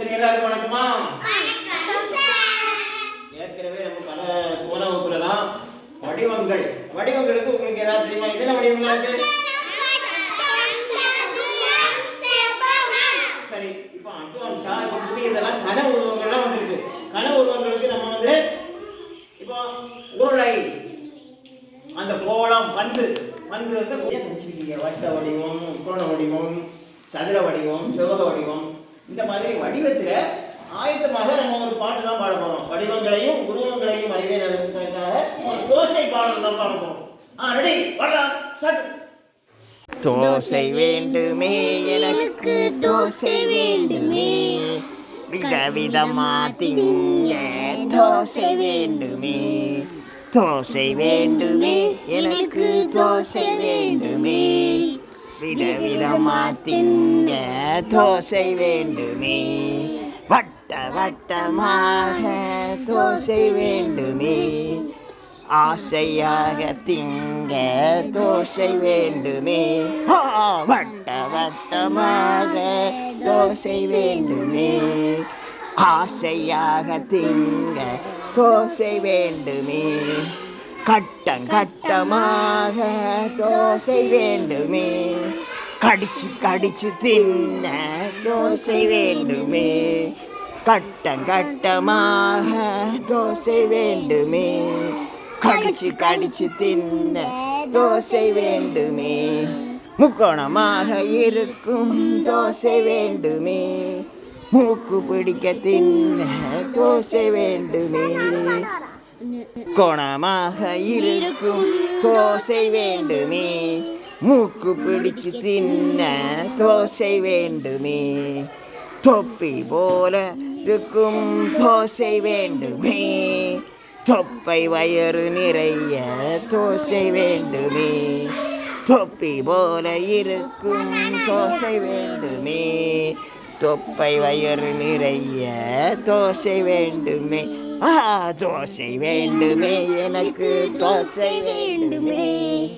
சரி எல்லாருக்கும் வணக்கமா? ஏற்கனவே நம்ம பல போன வகுப்புல தான் வடிவங்கள். வடிவங்களுக்கு உங்களுக்கு ஏதாவது தெரியுமா? என்னென்ன வடிவங்களா இருக்கு? சரி இப்போ அட்வான்ஸா இப்போ புதியதெல்லாம் கன உருவங்கள்லாம் வந்திருக்கு. கன உருவங்களுக்கு நம்ம வந்து இப்போ உருளை. அந்த கோலம் பந்து. பந்து வந்து நிறைய பிடிச்சிருக்கீங்க வட்ட வடிவம் கோண வடிவம் சதுர வடிவம் செவ்வக வடிவம். இந்த மாதிரி வடிவத்தில் ஆயத்தமாக நம்ம ஒரு பாட்டு தான் பாட போகிறோம் வடிவங்களையும் உருவங்களையும் அறிவே நடத்துவதற்காக ஒரு தோசை பாடல் தான் பாட போகிறோம் ஆ ரெடி பாடலாம். ஸ்டார்ட் தோசை வேண்டுமே எனக்கு தோசை வேண்டுமே. விதவிதமா திங்க தோசை வேண்டுமே. தோசை வேண்டுமே எனக்கு தோசை வேண்டுமே. விதவிதமா திங்க தோசை வேண்டுமே. வட்ட வட்டமாக தோசை வேண்டுமே. ஆசையாக திங்க தோசை வேண்டுமே. வட்ட வட்டமாக தோசை வேண்டுமே. ஆசையாக திங்க தோசை வேண்டுமே. கட்டம் கட்டமாக தோசை வேண்டுமே. கடிச்சு கடிச்சு தின்ன தோசை வேண்டுமே. கட்டம் கட்டமாக தோசை வேண்டுமே. கடிச்சு கடிச்சு தின்ன தோசை வேண்டுமே. முக்கோணமாக இருக்கும் தோசை வேண்டுமே. மூக்கு பிடிக்க தின்ன தோசை வேண்டுமே. கோணமாக இருக்கும் தோசை வேண்டுமே. மூக்கு பிடிச்சு தின்ன தோசை வேண்டுமே. தொப்பி போல இருக்கும் தோசை வேண்டுமே. தொப்பை வயறு நிறைய தோசை வேண்டுமே. தொப்பி போல இருக்கும் தோசை வேண்டுமே. தொப்பை வயறு நிறைய தோசை வேண்டுமே. ஆ தோசை வேண்டுமே. எனக்கு தோசை வேண்டுமே.